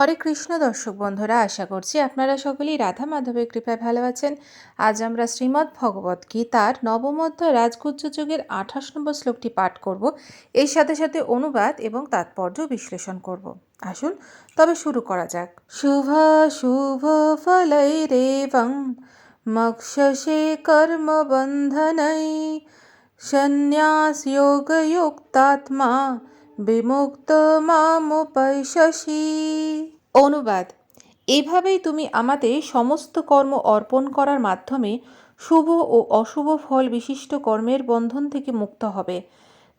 হরে কৃষ্ণ দর্শক বন্ধুরা, আশা করছি আপনারা সকলেই রাধা মাধবের কৃপায় ভালো আছেন। আজ আমরা শ্রীমদ্ ভগবত গীতার নবম অধ্যায় রাজগুজ্জ যুগের আঠাশ নম্বর শ্লোকটি পাঠ করব। এর সাথে সাথে অনুবাদ এবং তাৎপর্য বিশ্লেষণ করব। আসুন, তবে শুরু করা যাক। শুভ শুভ ফলৈরেবং মক্ষসে কর্ম বন্ধনৈ সন্ন্যাস যোগযুক্তাত্মা বিমুক্ত মামুপৈশসি অনুবাদ, এভাবেই তুমি আমাদের সমস্ত কর্ম অর্পণ করার মাধ্যমে শুভ ও অশুভ ফল বিশিষ্ট কর্মের বন্ধন থেকে মুক্ত হবে।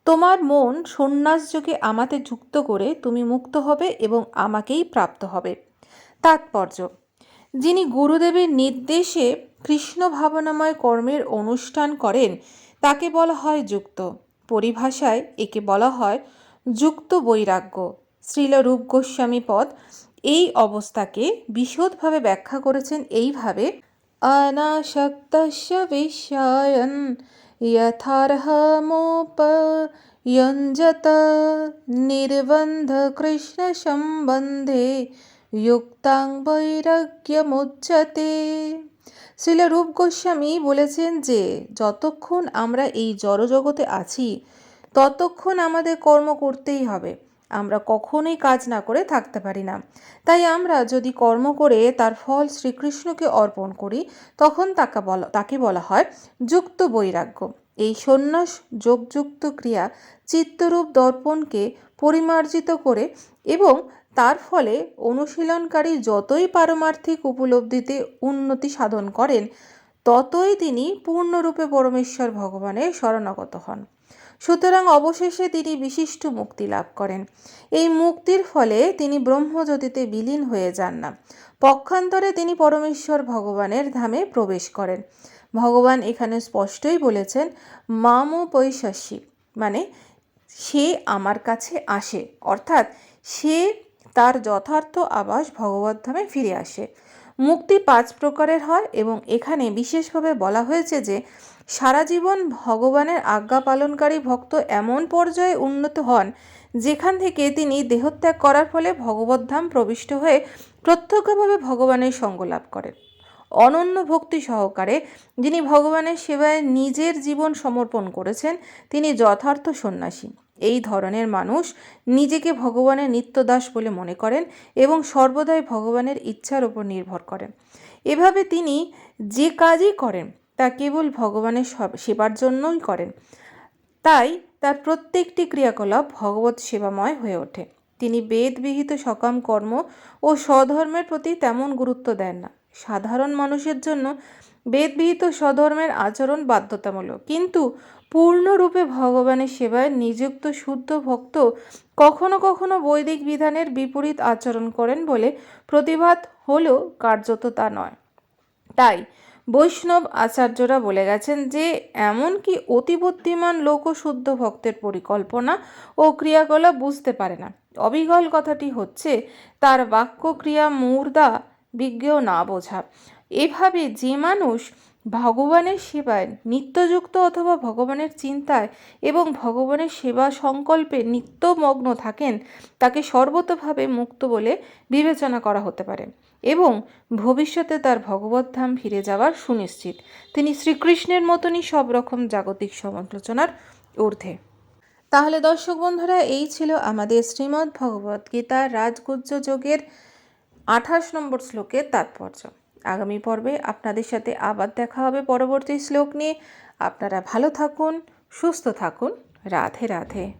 তোমার মন সন্ন্যাস যোগে আমাতে যুক্ত করে তুমি মুক্ত হবে এবং আমাকেই প্রাপ্ত হবে। তাৎপর্য, যিনি গুরুদেবের নির্দেশে কৃষ্ণ ভাবনাময় কর্মের অনুষ্ঠান করেন, তাকে বলা হয় যুক্ত। পরিভাষায় একে বলা হয় যুক্ত বৈরাগ্য। শ্রীল রূপ গোস্বামী পদ এই অবস্থাকে বিশদভাবে ব্যাখ্যা করেছেন এইভাবে, অনাসক্তস্য বিশ্বায়ন কৃষ্ণ সম্বন্ধে যুক্তাং বৈরাগ্যমুচ্যতে। শ্রীল রূপ গোস্বামী বলেছেন যে, যতক্ষণ আমরা এই জড়জগতে আছি ততক্ষণ আমাদের কর্ম করতেই হবে। আমরা কখনোই কাজ না করে থাকতে পারি না। তাই আমরা যদি কর্ম করে তার ফল শ্রীকৃষ্ণকে অর্পণ করি, তখন তাকে বলা তাকে বলা হয় যুক্ত বৈরাগ্য। এই সন্ন্যাস যোগযুক্ত ক্রিয়া চিত্তরূপ দর্পণকে পরিমার্জিত করে এবং তার ফলে অনুশীলনকারী যতই পারমার্থিক উপলব্ধিতে উন্নতি সাধন করেন, ততই তিনি পূর্ণরূপে পরমেশ্বর ভগবানের শরণাগত হন। সুতরাং অবশেষে তিনি বিশিষ্ট মুক্তি লাভ করেন। এই মুক্তির ফলে তিনি ব্রহ্মজ্যোতিতে বিলীন হয়ে যান না। পক্ষান্তরে তিনি পরমেশ্বর ভগবানের ধামে প্রবেশ করেন। ভগবান এখানে স্পষ্টই বলেছেন, মামো পৈশাসী মানে সে আমার কাছে আসে। অর্থাৎ সে তার যথার্থ আবাস ভগবত ধামে ফিরে আসে। মুক্তি পাঁচ প্রকারের হয় এবং এখানে বিশেষভাবে বলা হয়েছে যে সারা জীবন ভগবানের আজ্ঞা পালনকারী ভক্ত এমন পর্যায়ে উন্নত হন যেখান থেকে তিনি দেহত্যাগ করার ফলে ভগবদ্ধাম প্রবিষ্ট হয়ে প্রত্যক্ষভাবে ভগবানের সঙ্গ লাভ করেন। অনন্য ভক্তি সহকারে যিনি ভগবানের সেবায় নিজের জীবন সমর্পণ করেছেন, তিনি যথার্থ সন্ন্যাসী। এই ধরনের মানুষ নিজেকে ভগবানের নিত্যদাস বলে মনে করেন এবং সর্বদাই ভগবানের ইচ্ছার উপর নির্ভর করেন। এভাবে তিনি যে কাজই করেন, তা কেবল ভগবানের সেবার জন্যই করেন। তাই তার প্রত্যেকটি ক্রিয়াকলাপ ভগবত সেবাময় হয়ে ওঠে। তিনি বেদবিহিত সকাম কর্ম ও স্বধর্মের প্রতি তেমন গুরুত্ব দেন না। সাধারণ মানুষের জন্য বেদবিহিত স্বধর্মের আচরণ বাধ্যতামূলক। কিন্তু পূর্ণরূপে ভগবানের সেবায় নিযুক্ত শুদ্ধ ভক্ত কখনো কখনো বৈদিক বিধানের বিপরীত আচরণ করেন বলে প্রতিবাদ হলেও কার্যত তা নয়। তাই বৈষ্ণব আচার্যরা বলে গেছেন যে, এমনকি অতিবুদ্ধিমান লোক শুদ্ধ ভক্তের পরিকল্পনা ও ক্রিয়াকলাপ বুঝতে পারে না। অবিগল কথাটি হচ্ছে, তার বাক্য ক্রিয়া মুর্দা বিজ্ঞ না বোঝা। এভাবে যে মানুষ ভগবানের সেবায় নিত্যযুক্ত অথবা ভগবানের চিন্তায় এবং ভগবানের সেবা সংকল্পে নিত্যমগ্ন থাকেন, তাকে সর্বতভাবে মুক্ত বলে বিবেচনা করা হতে পারে এবং ভবিষ্যতে তার ভগবদ্ধাম ফিরে যাওয়ার সুনিশ্চিত। তিনি শ্রীকৃষ্ণের মতনই সব রকম জাগতিক সমালোচনার ঊর্ধ্বে। তাহলে দর্শক বন্ধুরা, এই ছিল আমাদের শ্রীমদ্ ভগবদ্ গীতার রাজগুজ্জ যোগের আঠাশ নম্বর শ্লোকের তাৎপর্য। আগামী পর্বে আপনাদের সাথে আবার দেখা হবে পরবর্তী শ্লোক নিয়ে। আপনারা ভালো থাকুন, সুস্থ থাকুন। রাধে রাধে।